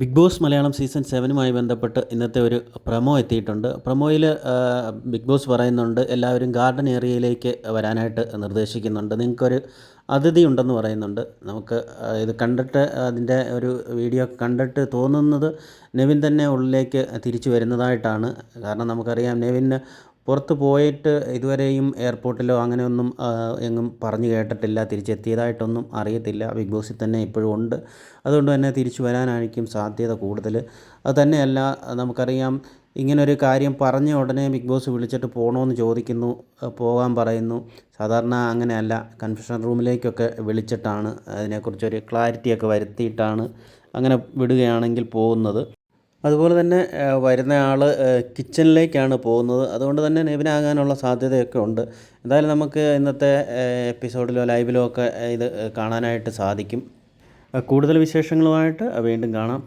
Big boss Malayalam season സെവനുമായി ബന്ധപ്പെട്ട് ഇന്നത്തെ ഒരു പ്രമോ എത്തിയിട്ടുണ്ട്. പ്രമോയിൽ ബിഗ് ബോസ് പറയുന്നുണ്ട് എല്ലാവരും ഗാർഡൻ ഏരിയയിലേക്ക് വരാനായിട്ട് നിർദ്ദേശിക്കുന്നുണ്ട്. നിങ്ങൾക്കൊരു അതിഥി ഉണ്ടെന്ന് പറയുന്നുണ്ട്. നമുക്ക് ഇത് കണ്ടിട്ട് അതിന്റെ ഒരു വീഡിയോ കണ്ടിട്ട് തോന്നുന്നത് നെവിൻ തന്നെ ഉള്ളിലേക്ക് തിരിച്ചു വരുന്നതായിട്ടാണ്. കാരണം നമുക്കറിയാം നെവിന് പുറത്ത് പോയിട്ട് ഇതുവരെയും എയർപോർട്ടിലോ അങ്ങനെയൊന്നും എങ്ങും പറഞ്ഞു കേട്ടിട്ടില്ല. തിരിച്ചെത്തിയതായിട്ടൊന്നും അറിയത്തില്ല. ബിഗ് ബോസിൽ തന്നെ ഇപ്പോഴും ഉണ്ട്. അതുകൊണ്ട് തന്നെ തിരിച്ചു വരാനായിരിക്കും സാധ്യത കൂടുതൽ. അത് തന്നെയല്ല നമുക്കറിയാം ഇങ്ങനൊരു കാര്യം പറഞ്ഞ ഉടനെ ബിഗ് ബോസ് വിളിച്ചിട്ട് പോകണമെന്ന് ചോദിക്കുന്നു പോകാൻ പറയുന്നു. സാധാരണ അങ്ങനെയല്ല. കൺഫ്യൂഷൻ റൂമിലേക്കൊക്കെ വിളിച്ചിട്ടാണ് അതിനെക്കുറിച്ചൊരു ക്ലാരിറ്റിയൊക്കെ വരുത്തിയിട്ടാണ് അങ്ങനെ വിടുകയാണെങ്കിൽ പോകുന്നത്. അതുപോലെ തന്നെ വരുന്ന ആൾ കിച്ചണിലേക്കാണ് പോകുന്നത്. അതുകൊണ്ട് തന്നെ നെവിനാകാനുള്ള സാധ്യതയൊക്കെ ഉണ്ട്. എന്തായാലും നമുക്ക് ഇന്നത്തെ എപ്പിസോഡിലോ ലൈവിലോ ഒക്കെ ഇത് കാണാനായിട്ട് സാധിക്കും. കൂടുതൽ വിശേഷങ്ങളുമായിട്ട് വീണ്ടും കാണാം.